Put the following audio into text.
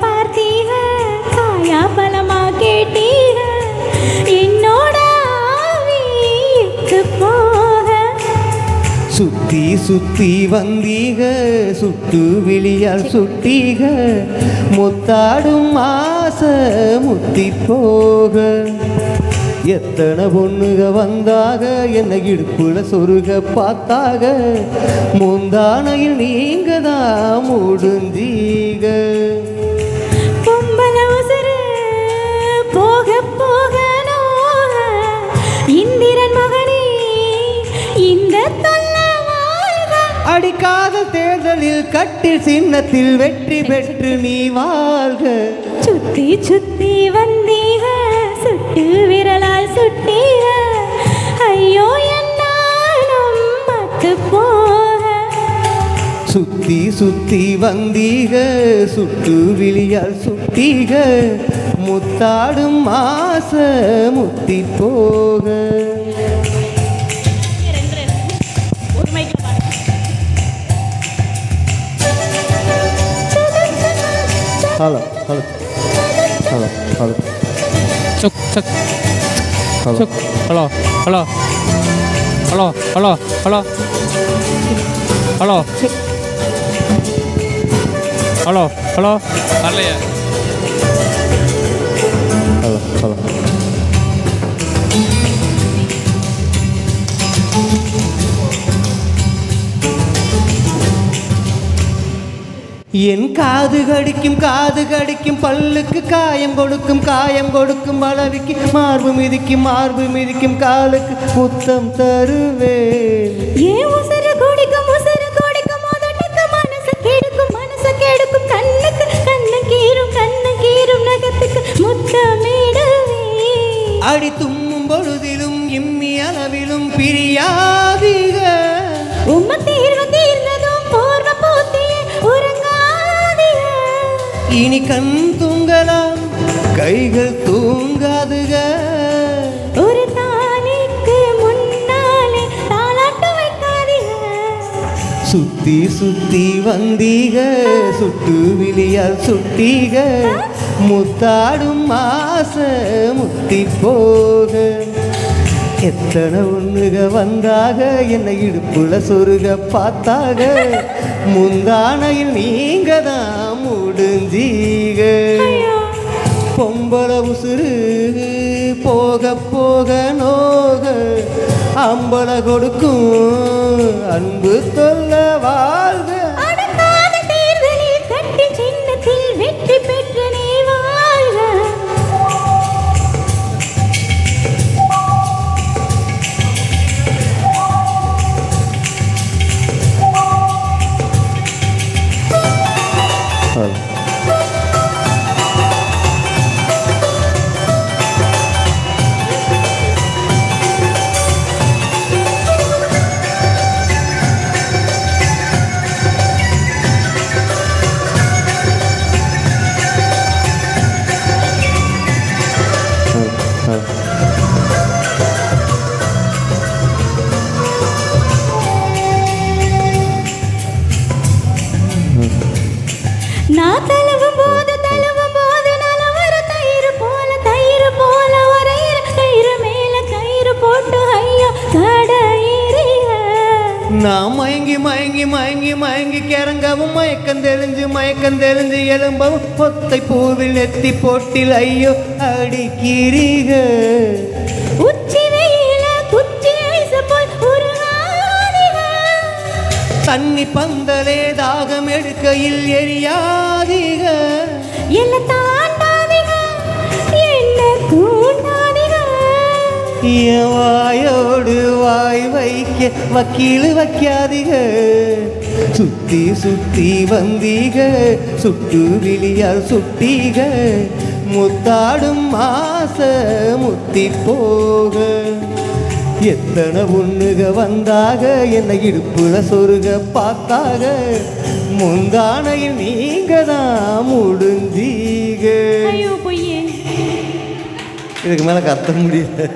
பார்த்தீங்க காயா பலமா கேட்டீங்க என்னோட போக. சுத்தி சுத்தி வந்தீக சுட்டு விழியால் சுட்டீக. முத்தாடும் ஆசை முத்தி போக. எத்தனை பொண்ணுக வந்தாக என்னை இடுப்புல சொருக பார்த்தாக. முந்தானையில் நீங்க தான் முடிஞ்சு அடிக்காத தேர்தலில் கட்டில் சின்னத்தில் வெற்றி பெற்று நீ வாழ்க. சுத்தி சுத்தி வந்தீக சுட்டு விரலால் சுட்டீக. ஐயோ என்னாலும் மத்து போக. சுத்தி சுத்தி வந்தீக சுட்டு விழியால் சுட்டீக. முத்தாடும் ஆசை முத்தி போக. Hello hello hello hello Cuk, cuk, hello cuk. Halo, halo. Halo, halo, halo. Halo. Halo, halo. Halo ya. Hello hello என் காது கடிக்கும் காது கடிக்கும் பல்லுக்கு காயம் கொடுக்கும் காயம் கொடுக்கும் அளவிக்கு மார்பு மிதிக்கும் மார்பு மிதிக்கும் காலுக்கு முத்தம் தருவேன். ஏன் உசுறு இனி கண் தூங்கலாம் கைகள் தூங்காதுக. ஒரு தாலிக்கு முன்னாலே தாலாட்டு வைக்காதீங்க. சுத்தி சுத்தி வந்தீக சுட்டு விழியால் சுட்டீக. முத்தாடும் ஆசை முத்தி போக. எத்தனை ஒண்ணுக வந்தாக? என்னை இடுப்புல சொருக பார்த்தாக? முந்தானையில் நீங்க தான் முடிஞ்சீக பொம்பளை உசுறு போக போக நோக. அம்பள கொடுக்கும் அன்பு தொல்ல மயங்கி மயங்கி கிறங்கவும் மயக்கம் தெளிஞ்சு மயக்கம் தெளிஞ்சு எலும்பவும் பொத்தை பூவில் நெத்தி போட்டில் ஐயோ அடிக்கிறீக தண்ணி பந்தலே தாகம் எடுக்கையில் எரியாதீக என்ன வைக்க வக்கீல் வைக்காதீக சுத்தி சுத்தி வந்தீக. சுட்டு விழியால் சுட்டீக. முத்தாடும் ஆசை முத்தி போக. எத்தனை பொண்ணுக வந்தாக என்னை இடுப்புல சொருக பார்த்தாக. முந்தானையில் நீங்க தான் முடிஞ்சீக. இதுக்கு மேலே கத்த முடியல.